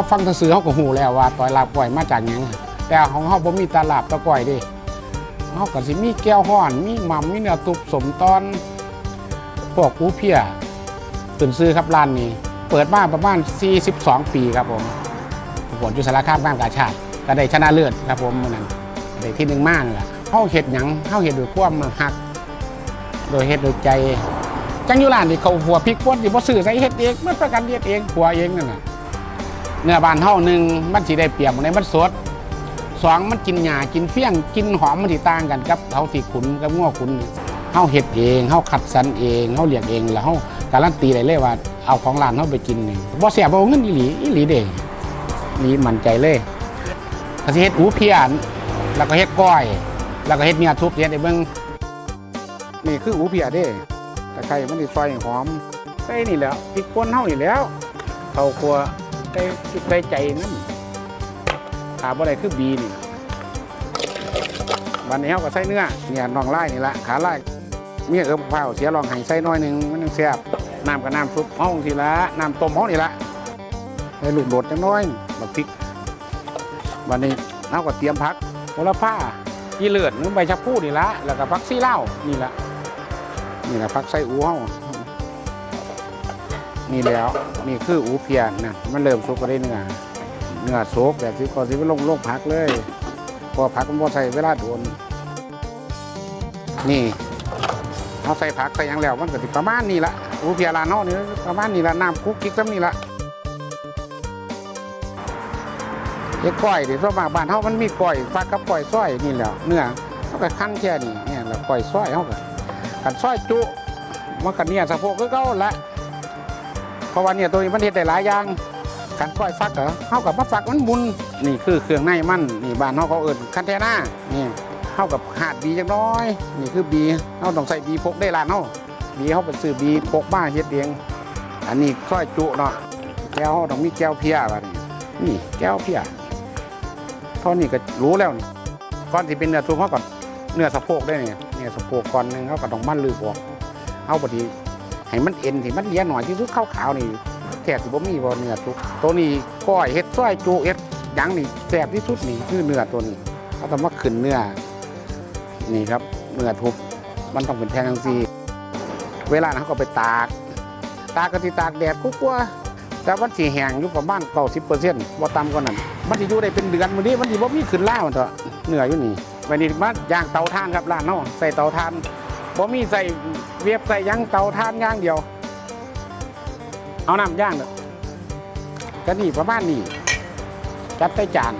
เขาฟังซื่อเขาก็หูแล้วว่าต่อยลาบก้อยมาจากหยังแต่ของเขาบ่มีตลาบตะก้อยเดิเขาก็สิมีแก้วห้อนมีหม่ำมีเนื้อตุบสมตอนพวกอูเพียตื่นซื้อครับร้านนี้ เปิดมาประมาณ 42 ปีครับผมประกวดยุสารคามบ้านกาชาติก็ได้ชนะเลิศครับผมมื้อนั้นได้ที่หนึ่งมากล่ะเฮาเฮ็ดหยังเฮาเฮ็ดด้วยความฮัก โดยเฮ็ดโดยใจ จังอยู่ร้านนี่เขาหัวพริกป่นสิบ่ซื้อใส่เฮ็ดเองมันประกันเฮ็ดเองหัวเองนั่นน่ะ เนื้อบานเฮาหนึ่งมันสิได้เปรียบในมันสดสองมันกินหญ้ากินเฟี้ยงกินหอมมันสิต่างกันกับเฮาสิขุนกับง้อขุนเฮาเฮ็ดเองเฮาคัดสรรเองเฮาเลี้ยงเองแล้วเฮาการันตีได้เลยว่าเอาของร้านเฮาไปกินหนี่งบ่แซ่บบ่เอาเงินอีหลีอีหลีเด้อีหลีมั่นใจเลยก็สิเฮ็ดหูเพียนแล้วก็เฮ็ดก้อย แล้วก็เฮ็ดเนื้อทุบเฮ็ดให้เบิ่งนี่คือหูเพียเด้ตะไคร้มันสิซอยหอมใส่นี่แล้วพริกป่นเฮานี่แล้วเข้าครัว ใส่ใส่ใจนั่นขาบ่ได้คือบีนี่บัดนี้เฮาก็ใส่เนื้อเนี่ยน่องลายนี่ละขาลายเมียเอิบข้าเสียรองไห้ใส่น้อยหนึ่งมันยังแซ่บน้ำกับน้ำซุปเฮาสิละน้ำต้มเฮานี่ละให้ลูกโดดจังน้อยบักพริกบัดนี้เฮาก็เตรียมผักโหระพาอีเลือดหรือใบชะพูนี่ละแล้วก็ผักซีเหล้านี่ละนี่แหละพักไส้อูเฮา นี่แล้วนี่คืออูเพียนนะมันเริ่มสุกก็ได้เนื้อเนื้อสุกแบบที่ก่อนที่ไปลงลงพักเลย พอพักมันบ่ใส่เวลาโดนนี่เอาใส่ผักใส่ยังแล้วมันก็สิประมาณนี้ละอูเพียลานเนี่ประมาณนี้ละน้ำคุกกิ๊กซ้ำนี่ละเฮ็ก้อยดิส่วนมากบ้านเฮามันมีก้อยฟักกับก้อยซอยนี่แหล้วเนื้อเฮาก็คั่นแค่นี้เนี่ยแล้วก้อยซอยเฮาก็กันซอยจุมันกันเนี่ยสะโพกก็เก่าละ เพราะว่าเนี่ยตัวนี้มันเฮ็ดได้หลายอย่างกันก้อยฟักเหรอเฮากับมาฟักมันบุญนี่คือเครื่องในมันนี่บ้านเฮาเขาเอิ้นคันเทน่านี่เฮากับหาดบีจักหน้อย นี่คือบีเฮาต้องใส่บีพกได้ร้านเฮาบีเฮาเป็นซื้อบีพกมาเฮ็ดเองอันนี้ซอยจุเนาะแก้วเฮาต้องมีแก้วเพียบัดนี้นี่แก้วเพียเท่านี้ก็รู้แล้วนี่ก่อนที่เป็นเนื้อทุบเฮาก่อนเนื้อสะโพกได้เนี่ยเนื้อสะโพกก่อนหนึ่งเขาก็ต้องมั่นลืบออกเอาพอดี ให้มันเอ็นที่มันเลี้ยหน่อยที่สุดขาวๆนี่แทบสิบ่มีบ่เนื้อทุกตัวนี้ก้อยเฮ็ดซอยจุเฮ็ดยังนี่แซ่บที่สุดนี่คือเนื้อตัวนี้เขาต้องมาขึ้นเนื้อนี่ครับเนื้อทุบมันต้องเป็นแทงจังซี่เวลาเขาก็ไปตาก ตากก็สิตากแดดกุ๊กว่าแต่มันสิแห้งอยู่ประมาณ90%บ่ต่ำกว่านั้นมันสิอยู่ได้เป็นเดือนมื้อนี้มันสิบ่มีขึ้นล่ามันเถอะเนื้ออยู่นี่วันนี้มาย่างเตาถ่านครับร้านเนาะใส่เตาถ่าน บ่มีใส่เวียบใส่ยังเตาถ่านย่างเดียว เอาน้ำย่างเด้อก็นี่ประมาณนี้จัดใส่จาน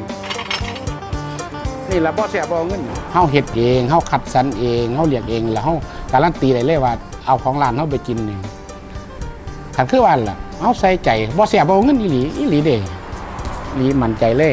นี่ละบ่เสียบ่เอาเงินเฮาเฮ็ดเองเฮาคัดสรรเองเฮาเลียงเองแล้วเฮาการันตีได้เลยว่าเอาของร้านเฮาไปกินนี่คันคือว่าล่ะเฮาใส่ใจบ่เสียบ่เอาเงินอีหลีอีหลีเด้อีหลีมั่นใจเลย